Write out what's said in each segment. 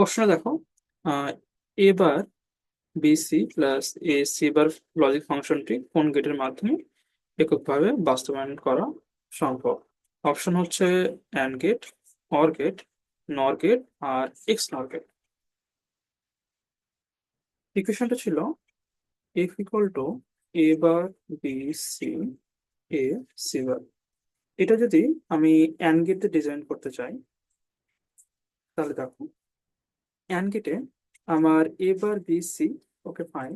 প্রশ্ন দেখো এবার B C plus A C bar logic ফাংশনটি কোন গেটের মাধ্যমে এককভাবে বাস্তবায়ন করা সম্ভব? অপশন হচ্ছে and gate or gate NOR gate R X নর গেট ইকুয়েশনটা ছিল F equal to A bar B C A C bar এটা যদি আমি অ্যান্ড গেট ডিজাইন করতে চাই, তাহলে দেখো অ্যান্ড গেটে আমার A bar B C okay fine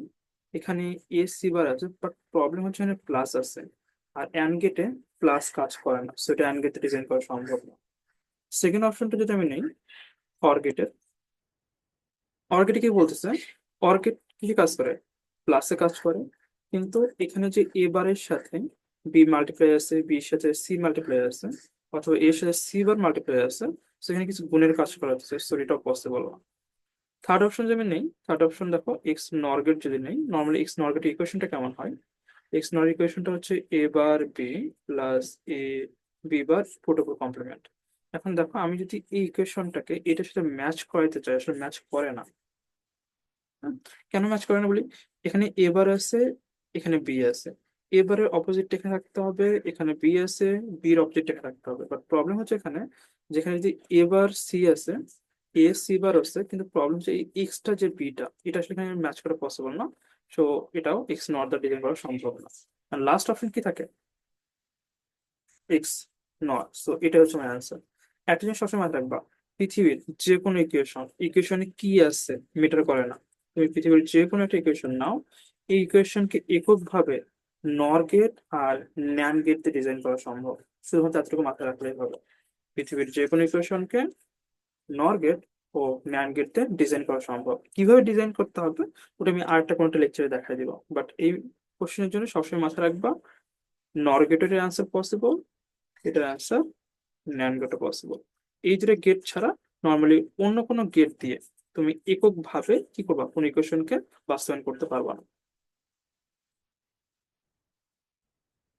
এখানে এ সি বার আছে বাট প্রবলেম হচ্ছে এখানে প্লাস আছে। আর অ্যান্ড গেটে প্লাস কাজ করে না। সেটা অ্যান্ড গেটে ডিজাইন করা সম্ভব না। সেকেন্ড অপশনটা যদি আমি নেই অর গেটের অর গেটে কি বলতেছে? অর গেট কি কাজ করে? প্লাসে কাজ করে। কিন্তু এখানে যে এ বারের সাথে বি মাল্টিপ্লাই আছে বি এর সাথে সি মাল্টিপ্লাই আছে, অথবা এর সাথে সি বার মাল্টিপ্লাই আছে, সেখানে কিছু গুণের কাজ করা হচ্ছে সো এটাও পসিবল না। থার্ড অপশন যদি নেই থার্ড অপশন দেখো এক্স নরগেট যদি নেই নর্মালি এক্স নরগেট ইকুয়েশনটা কেমন হয়? এক্স নর ইকুয়েশনটা হচ্ছে A bar B plus A B bar ফুটোপুর complement এখন দেখো আমি যদি এই ইকুয়েশনটাকে এটার সাথে ম্যাচ করাইতে চাই, আসলে ম্যাচ করে না। হ্যাঁ? কেন ম্যাচ করে না বলি? এখানে এ বার আছে, এখানে বি আছে। এবারের অপোজিট এখানে রাখতে হবে, এখানে বি আছে বির অপোজিট এখানে রাখতে হবে। বাট প্রবলেম হচ্ছে এখানে, যেখানে যদি এবার সি আছে এ সি বার আছে কিন্তু প্রবলেম হচ্ছে এই এক্সটা যে বিটা এটা আসলে এখানে ম্যাচ করা পসিবল না। সো এটাও এক্স নট দ্য ডিজাইন করা সম্ভব না। আর লাস্ট অপশন কি থাকে? এক্স নট সো এটা হচ্ছে আমার অ্যান্সার একটা জিনিস সবসময় মাথায় রাখবা, পৃথিবীর যে কোনো ইকুয়েশন ইকুয়েশনে কি আছে মেটার করে না। তুমি পৃথিবীর যে কোনো একটা ইকুয়েশন নাও, এই ইকুয়েশনকে এককভাবে নর গেট আর ন্যান গেট দিয়ে ডিজাইন করা সম্ভব। শুধুমাত্র এতটুকু মাথায় রাখলেই হবে। পৃথিবীর যে কোনো ইকুয়েশনকে নর গেট ও ন্যান গেট দিয়ে ডিজাইন করা সম্ভব। কীভাবে ডিজাইন করতে হবে? ওটা আমি আরেকটা কোনো লেকচারে দেখাই দিব। বাট এই কোশ্চেনের জন্য সবসময় মাথায় রাখবা নর গেটের অ্যান্সার পসিবল এটার অ্যান্সার ন্যান গেটও পসিবল এই দুটো গেট ছাড়া নর্মালি অন্য কোনো গেট দিয়ে তুমি এককভাবে কি করবা? কোন ইকুয়েশনকে বাস্তবায়ন করতে পারবা না।